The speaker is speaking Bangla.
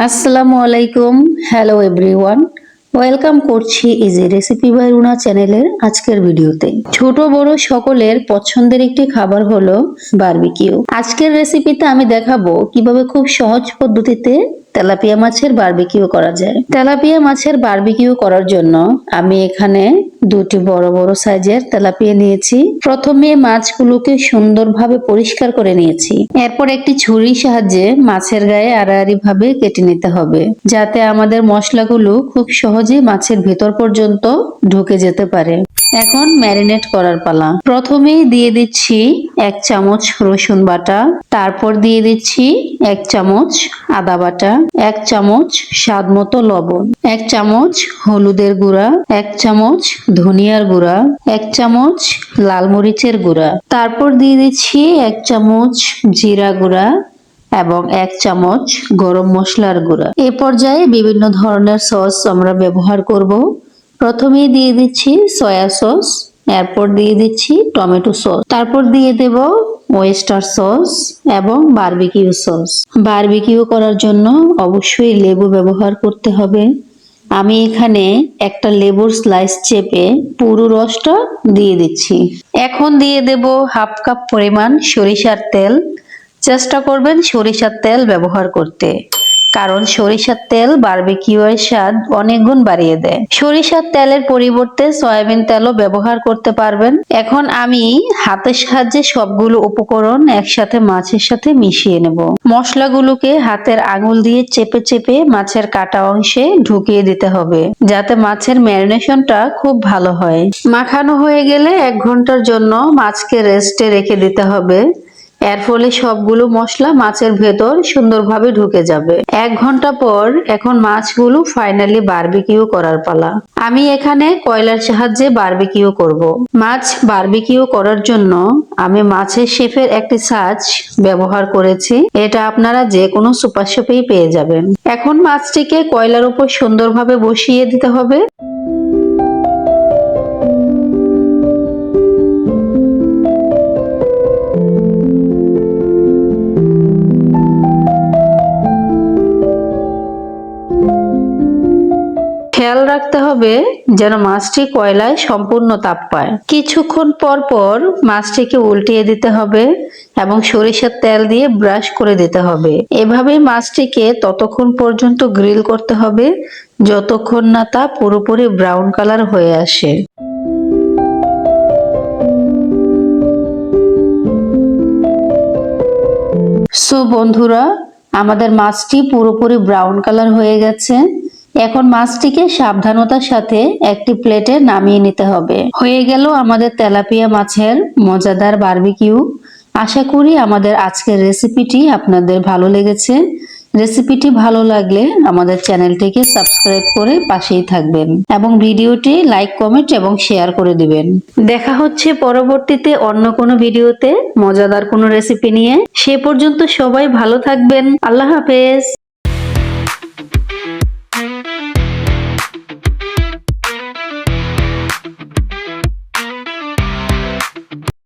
আসসালামু আলাইকুম হ্যালো এভরিওয়ান ওয়েলকাম করছি ইজি রেসিপি বাই রুনা চ্যানেলের আজকের ভিডিওতে। ছোট, বড় সকলের পছন্দের একটি খাবার হলো বারবিকিউ আজকের রেসিপিতে আমি দেখাবো কীভাবে খুব সহজ পদ্ধতিতে তেলাপিয়া মাছের বারবিকিউ করা যায়। তেলাপিয়া মাছের বারবিকিউ করার জন্য আমি এখানে দুটি বড় বড় সাইজের তেলাপিয়া নিয়েছি। প্রথমে মাছগুলোকে সুন্দরভাবে পরিষ্কার করে নিয়েছি। এরপর একটি ছুরির সাহায্যে মাছের গায়ে আড়াআড়ি ভাবে কেটে নিতে হবে, যাতে আমাদের মশলাগুলো খুব সহজে মাছের ভেতর পর্যন্ত ঢুকে যেতে পারে। এখন ম্যারিনেট করার পালা। প্রথমেই দিয়ে দিচ্ছি এক চামচ রসুন বাটা, তারপর দিয়ে দিচ্ছি এক চামচ আদা বাটা, এক চামচ স্বাদ মতো লবণ, এক চামচ হলুদের গুঁড়া, এক চামচ ধনিয়ার গুঁড়া, এক চামচ লাল মরিচের গুঁড়া। তারপর দিয়ে দিচ্ছি এক চামচ জিরা গুঁড়া এবং এক চামচ গরম মশলার গুঁড়া। এ পর্যায়ে বিভিন্ন ধরনের সস আমরা ব্যবহার করব। প্রথমেই দিয়ে দিচ্ছি সয়া সস, এরপর দিয়ে দিচ্ছি টমেটো সস। তারপর দিয়ে দেব ওয়েস্টার সস এবং বারবিকিউ সস। বারবিকিউ করার জন্য অবশ্যই লেবু ব্যবহার করতে হবে। আমি এখানে একটা লেবুর স্লাইস চেপে পুরো রসটা দিয়ে দিচ্ছি। এখন দিয়ে দেব হাফ কাপ পরিমাণ সরিষার তেল। চেষ্টা করবেন সরিষার তেল ব্যবহার করতে। কারণ সরিষার তেল বারবিকিউ এর স্বাদ অনেক গুণ বাড়িয়ে দেয়। সরিষার তেলের পরিবর্তে সয়াবিন তেলও ব্যবহার করতে পারবেন। এখন আমি হাতের সাহায্যে সবগুলো উপকরণ একসাথে মাছের সাথে মিশিয়ে নেব। মশলাগুলোকে হাতের আঙুল দিয়ে চেপে চেপে মাছের কাটা অংশে ঢুকিয়ে দিতে হবে, যাতে মাছের ম্যারিনেশনটা খুব ভালো হয়। মাখানো হয়ে গেলে এক ঘণ্টার জন্য মাছকে রেস্টে রেখে দিতে হবে। এর ফলে সবগুলো মশলা মাছের ভেতর সুন্দরভাবে ঢুকে যাবে। এক ঘণ্টা পর এখন মাছগুলো ফাইনালি বারবিকিউ করার পালা। আমি এখানে কয়লার সাহায্যে বারবিকিউ করব। মাছ বারবিকিউ করার জন্য আমি মাছের শেফের একটি সাজ ব্যবহার করেছি। এটা আপনারা যে কোনো সুপার শপেই পেয়ে যাবেন। এখন মাছটিকে কয়লার উপর সুন্দরভাবে বসিয়ে দিতে হবে। খেয়াল রাখতে হবে যেন মাছটি কয়লায় সম্পূর্ণ তাপ পায়। কিছুক্ষণ পর পর মাছটিকে উল্টিয়ে দিতে হবে এবং সরিষার তেল দিয়ে ব্রাশ করে দিতে হবে। এভাবেই মাছটিকে ততক্ষণ পর্যন্ত গ্রিল করতে হবে, যতক্ষণ না তা পুরোপুরি ব্রাউন কালার হয়ে আসে। সো বন্ধুরা, আমাদের মাছটি পুরোপুরি ব্রাউন কালার হয়ে গেছে। এখন মাছটিকে সাবধানতার সাথে একটি প্লেটে নামিয়ে নিতে হবে। হয়ে গেল আমাদের তেলাপিয়া মাছের মজাদার বারবিকিউ। আশা করি আমাদের আজকের রেসিপিটি আপনাদের ভালো লেগেছে। রেসিপিটি ভালো লাগলে আমাদের চ্যানেলটিকে সাবস্ক্রাইব করে পাশেই থাকবেন এবং ভিডিওটি লাইক, কমেন্ট এবং শেয়ার করে দিবেন। দেখা হচ্ছে পরবর্তীতে অন্য কোনো ভিডিওতে। মজাদার কোনো রেসিপি নিয়ে। সে পর্যন্ত সবাই ভালো থাকবেন। আল্লাহ হাফেজ।